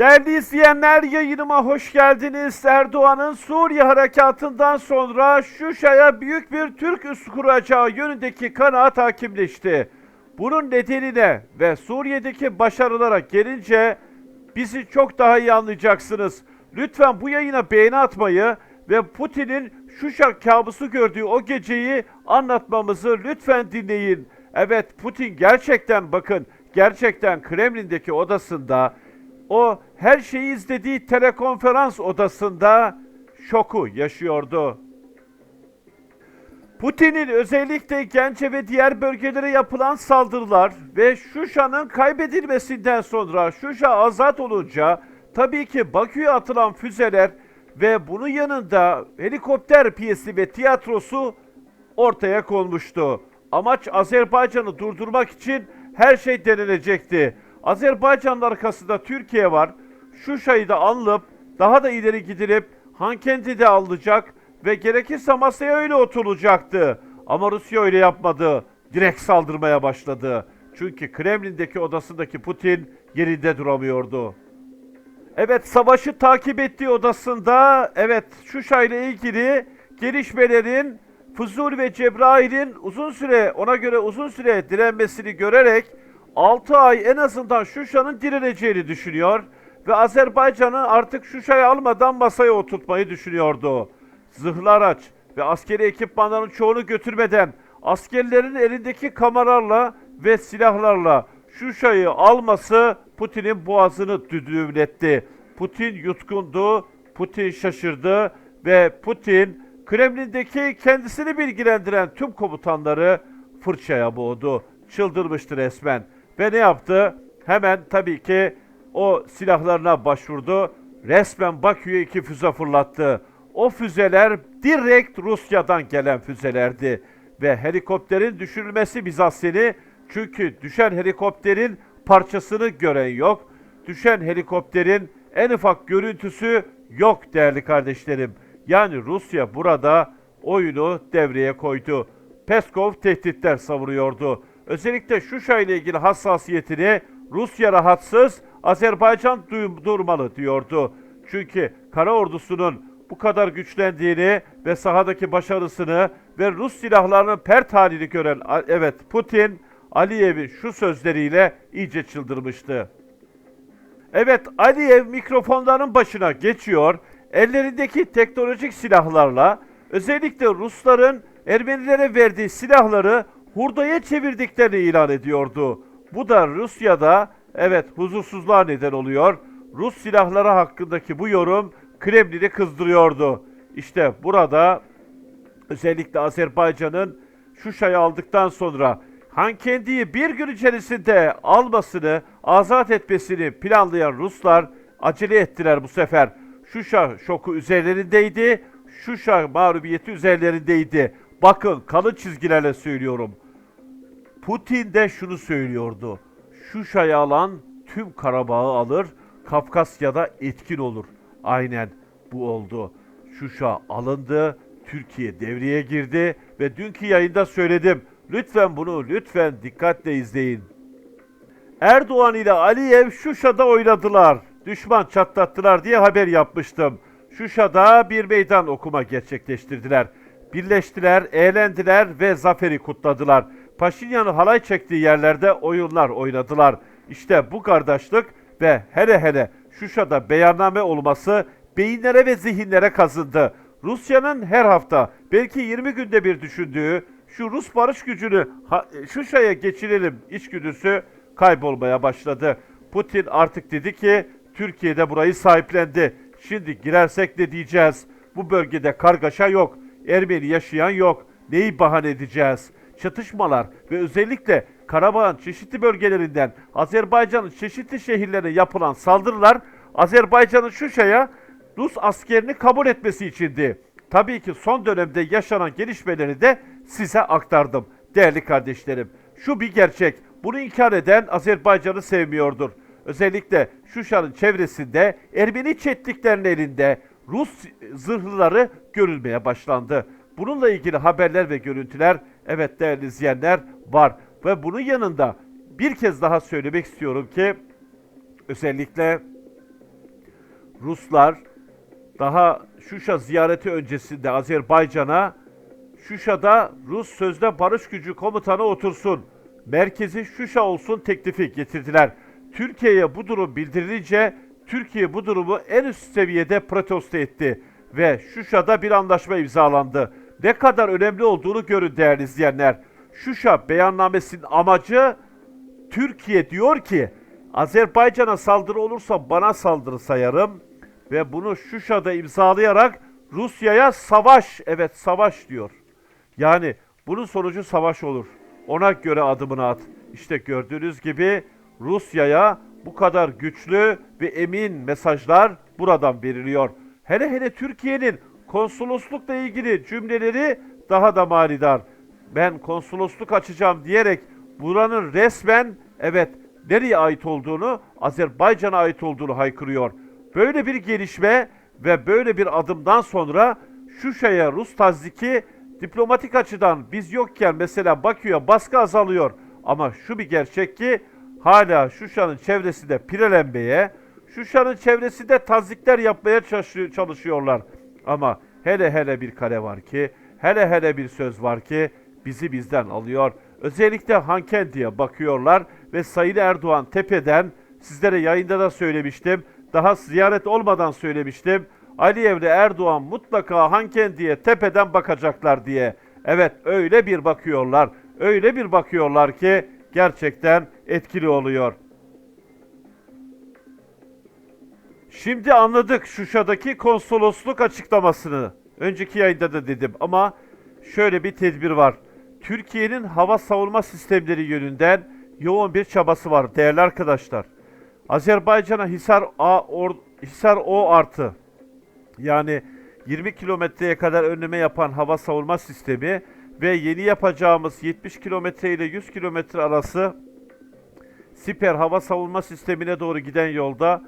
Değerli izleyenler yayınıma hoş geldiniz. Erdoğan'ın Suriye harekatından sonra Şuşa'ya büyük bir Türk üssü kuracağı yönündeki kanaat hakimleşti. Bunun nedeni ne ve Suriye'deki başarılara gelince bizi çok daha iyi anlayacaksınız. Lütfen bu yayına beğeni atmayı ve Putin'in Şuşa kabusu gördüğü o geceyi anlatmamızı lütfen dinleyin. Evet Putin gerçekten bakın gerçekten Kremlin'deki odasında o her şeyi izlediği telekonferans odasında şoku yaşıyordu. Putin'in özellikle Gence ve diğer bölgelere yapılan saldırılar ve Şuşa'nın kaybedilmesinden sonra Şuşa azat olunca tabii ki Bakü'ye atılan füzeler ve bunun yanında helikopter piyesi ve tiyatrosu ortaya konmuştu. Amaç Azerbaycan'ı durdurmak için her şey denenecekti. Azerbaycan'ın arkasında Türkiye var. Şuşa'yı da alınıp daha da ileri gidilip Hankendi de alınacak ve gerekirse masaya öyle oturulacaktı. Ama Rusya öyle yapmadı. Direkt saldırmaya başladı. Çünkü Kremlin'deki odasındaki Putin yerinde duramıyordu. Evet savaşı takip ettiği odasında evet Şuşa ile ilgili gelişmelerin Fuzul ve Cebrail'in uzun süre ona göre uzun süre direnmesini görerek 6 ay en azından Şuşa'nın direneceğini düşünüyor ve Azerbaycan'ı artık Şuşa'yı almadan masaya oturtmayı düşünüyordu. Zırhlı araç ve askeri ekipmanların çoğunu götürmeden askerlerin elindeki kameralarla ve silahlarla Şuşa'yı alması Putin'in boğazını düdüğümletti. Putin yutkundu, Putin şaşırdı ve Putin Kremlin'deki kendisini bilgilendiren tüm komutanları fırçaya boğdu. Çıldırmıştı resmen. Ve ne yaptı? Hemen tabii ki o silahlarına başvurdu. Resmen Bakü'ye iki füze fırlattı. O füzeler direkt Rusya'dan gelen füzelerdi. Ve helikopterin düşürülmesi Bizans'ını çünkü düşen helikopterin parçasını gören yok. Düşen helikopterin en ufak görüntüsü yok değerli kardeşlerim. Yani Rusya burada oyunu devreye koydu. Peskov tehditler savuruyordu. Özellikle Şuşa ile ilgili hassasiyetini Rusya rahatsız, Azerbaycan durmalı diyordu. Çünkü kara ordusunun bu kadar güçlendiğini ve sahadaki başarısını ve Rus silahlarının pert halini gören evet Putin Aliyev'in şu sözleriyle iyice çıldırmıştı. Evet Aliyev mikrofonların başına geçiyor. Ellerindeki teknolojik silahlarla özellikle Rusların Ermenilere verdiği silahları hurdaya çevirdiklerini ilan ediyordu. Bu da Rusya'da evet huzursuzluğa neden oluyor. Rus silahları hakkındaki bu yorum Kremlin'i kızdırıyordu. İşte burada özellikle Azerbaycan'ın Şuşa'yı aldıktan sonra Hankendi'yi bir gün içerisinde almasını, azat etmesini planlayan Ruslar acele ettiler bu sefer. Şuşa şoku üzerlerindeydi, Şuşa mağlubiyeti üzerlerindeydi. Bakın kalın çizgilerle söylüyorum. Putin de şunu söylüyordu. Şuşa'yı alan tüm Karabağ'ı alır, Kafkasya'da etkin olur. Aynen bu oldu. Şuşa alındı, Türkiye devreye girdi ve dünkü yayında söyledim. Lütfen bunu lütfen dikkatle izleyin. Erdoğan ile Aliyev Şuşa'da oynadılar. Düşman çatlattılar diye haber yapmıştım. Şuşa'da bir meydan okuma gerçekleştirdiler. Birleştiler, eğlendiler ve zaferi kutladılar. Paşinyan'ın halay çektiği yerlerde oyunlar oynadılar. İşte bu kardeşlik ve hele hele Şuşa'da beyanname olması beyinlere ve zihinlere kazındı. Rusya'nın her hafta belki 20 günde bir düşündüğü şu Rus barış gücünü Şuşa'ya geçirelim içgüdüsü kaybolmaya başladı. Putin artık dedi ki Türkiye'de burayı sahiplendi. Şimdi girersek ne diyeceğiz? Bu bölgede kargaşa yok. Ermeni yaşayan yok. Neyi bahane edeceğiz? Çatışmalar ve özellikle Karabağ'ın çeşitli bölgelerinden Azerbaycan'ın çeşitli şehirlerine yapılan saldırılar Azerbaycan'ın Şuşa'ya Rus askerini kabul etmesi içindi. Tabii ki son dönemde yaşanan gelişmeleri de size aktardım değerli kardeşlerim. Şu bir gerçek. Bunu inkar eden Azerbaycan'ı sevmiyordur. Özellikle Şuşa'nın çevresinde Ermeni çetliklerin elinde Rus zırhlıları görülmeye başlandı. Bununla ilgili haberler ve görüntüler evet değerli izleyenler var. Ve bunun yanında bir kez daha söylemek istiyorum ki özellikle Ruslar daha Şuşa ziyareti öncesinde Azerbaycan'a Şuşa'da Rus sözde barış gücü komutanı otursun. Merkezi Şuşa olsun teklifi getirdiler. Türkiye'ye bu durum bildirilince Türkiye bu durumu en üst seviyede protesto etti ve Şuşa'da bir anlaşma imzalandı. Ne kadar önemli olduğunu görün değerli izleyenler. Şuşa beyannamesinin amacı Türkiye diyor ki Azerbaycan'a saldırı olursa bana saldırı sayarım ve bunu Şuşa'da imzalayarak Rusya'ya savaş, evet savaş diyor. Yani bunun sonucu savaş olur. Ona göre adımını at. İşte gördüğünüz gibi Rusya'ya bu kadar güçlü ve emin mesajlar buradan veriliyor. Hele hele Türkiye'nin konsoloslukla ilgili cümleleri daha da manidar. Ben konsolosluk açacağım diyerek buranın resmen evet nereye ait olduğunu, Azerbaycan'a ait olduğunu haykırıyor. Böyle bir gelişme ve böyle bir adımdan sonra Şuşa'ya Rus tazdiki diplomatik açıdan biz yokken mesela Bakü'ye baskı azalıyor. Ama şu bir gerçek ki hala Şuşa'nın çevresinde pirelenmeye, Şuşa'nın çevresinde tazikler yapmaya çalışıyor- çalışıyorlar. Ama hele hele bir kare var ki, hele hele bir söz var ki bizi bizden alıyor. Özellikle Hankendi'ye bakıyorlar ve Sayın Erdoğan tepeden sizlere yayında da söylemiştim. Daha ziyaret olmadan söylemiştim. Aliyev ile Erdoğan mutlaka Hankendi'ye tepeden bakacaklar diye. Evet öyle bir bakıyorlar. Öyle bir bakıyorlar ki gerçekten etkili oluyor. Şimdi anladık Şuşa'daki konsolosluk açıklamasını. Önceki yayında da dedim ama şöyle bir tedbir var. Türkiye'nin hava savunma sistemleri yönünden yoğun bir çabası var değerli arkadaşlar. Azerbaycan'a Hisar A or, Hisar O artı yani 20 kilometreye kadar önleme yapan hava savunma sistemi ve yeni yapacağımız 70 kilometre ile 100 kilometre arası Siper hava savunma sistemine doğru giden yolda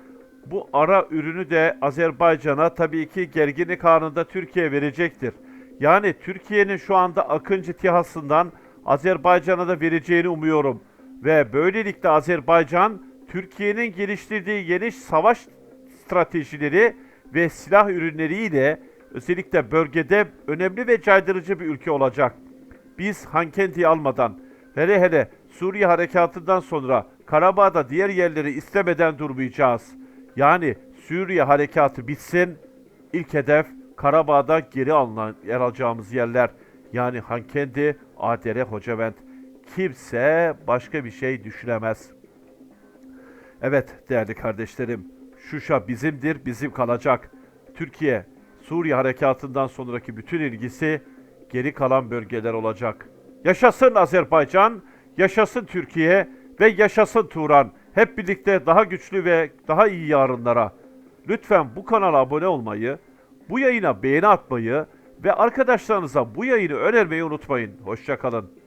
bu ara ürünü de Azerbaycan'a tabii ki gerginlik anında Türkiye verecektir. Yani Türkiye'nin şu anda Akıncı TİHA'sından Azerbaycan'a da vereceğini umuyorum. Ve böylelikle Azerbaycan Türkiye'nin geliştirdiği geniş savaş stratejileri ve silah ürünleriyle özellikle bölgede önemli ve caydırıcı bir ülke olacak. Biz Hankendi'yi almadan, hele hele Suriye harekatından sonra Karabağ'da diğer yerleri istemeden durmayacağız. Yani Suriye harekatı bitsin, ilk hedef Karabağ'da geri alınan yer alacağımız yerler. Yani Hankendi, Adere, Hocavent. Kimse başka bir şey düşünemez. Evet değerli kardeşlerim, Şuşa bizimdir, bizim kalacak. Türkiye, Suriye harekatından sonraki bütün ilgisi geri kalan bölgeler olacak. Yaşasın Azerbaycan, yaşasın Türkiye ve yaşasın Turan. Hep birlikte daha güçlü ve daha iyi yarınlara. Lütfen bu kanala abone olmayı, bu yayına beğeni atmayı ve arkadaşlarınıza bu yayını önermeyi unutmayın. Hoşçakalın.